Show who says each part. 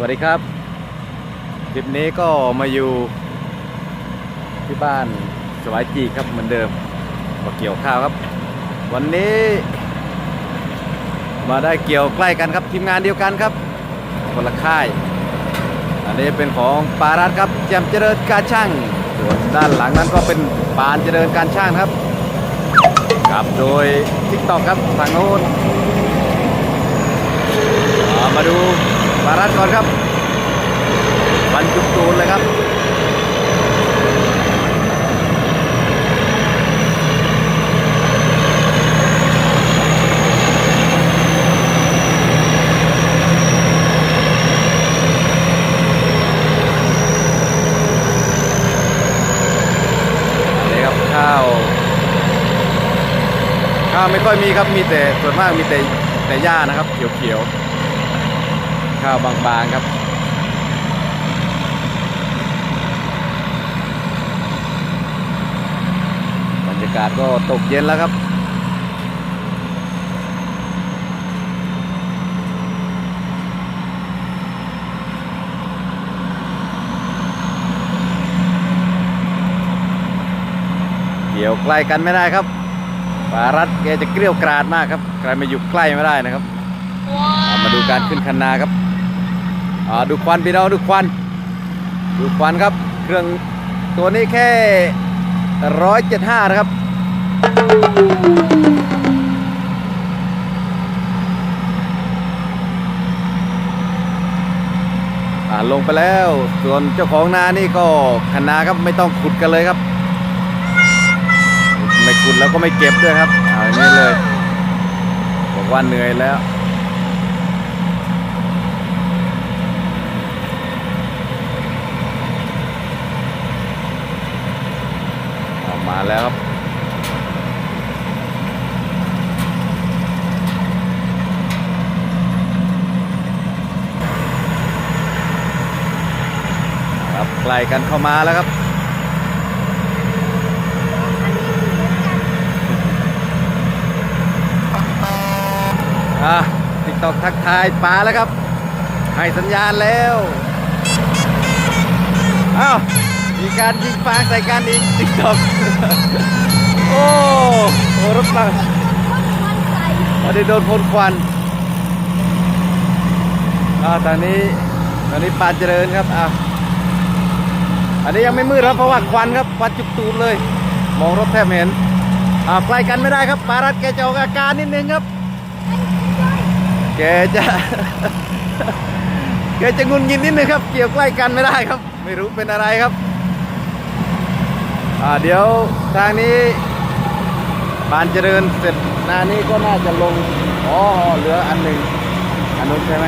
Speaker 1: วัสดีครับ คลิปนี้ก็มาอยู่ที่บ้านสวายจีครับเหมือนเดิมมาเกี่ยวข้าวครับ วันนี้ มาได้เกี่ยวใกล้กันครับทีมงานเดียวกันครับ คนละค่าย อันนี้เป็นของปารัตครับแจมเจริญการช่างส่วนด้านหลังนั้นก็เป็นปานเจริญการช่างครับครับโดยทิกตอกครับทางโน้นมาดู ปารัตก่อนครับบรรจุตูนเลยครับนี่ครับข้าวข้าวไม่ค่อยมีครับมีแต่ส่วนมากมีแต่แต่หญ้านะครับ เขียวๆ ข้าวบางๆครับ บรรยากาศก็ตกเย็นแล้วครับเกี่ยวใกล้กันไม่ได้ครับปารัดแกจะเกลี้ยวกราดมากครับ ใครมาอยู่ใกล้ไม่ได้นะครับ มาดูการขึ้นคันนาครับ ดูควันพี่น้องดูควันดูควันครับ เครื่องตัวนี้แค่ร้อยเจ็ดห้านะครับอ่าลงไปแล้ว ส่วนเจ้าของนานี่ก็คันนาครับไม่ต้องขุดกันเลยครับ ไม่ขุดแล้วก็ไม่เก็บด้วยครับเอาอย่างนี้เลย บอกว่าเหนื่อยแล้ว ออก มาแล้วครับครับใกล้กันเข้ามาแล้วครับอะติ๊กตอกทักทายปลาแล้วครับ ให้สัญญาณแล้ว อ้าว มีการยิงฟางใส่กันอีกติ๊กตอกโอ้โหรถปังอันนี้โดนพ่นควันอ่าตอนนี้ตอนนี้ปานเจริญครับอะอันนี้ยังไม่มืดครับเพราะว่าควันครับควันจุกตูดเลย มองรถแทบไม่เห็นอ่าใกล้กันไม่ได้ครับปารัดแกจะออกอาการนิดนึงครับ แกจะแกจะงุนงินนิดนึงครับ เกี่ยวใกล้กันไม่ได้ครับ ไม่รู้เป็นอะไรครับ เดี๋ยวทางนี้บานเจริญเสร็จนานี้ก็น่าจะลงอ๋อเหลืออันหนึ่งอันนู้นใช่ไหม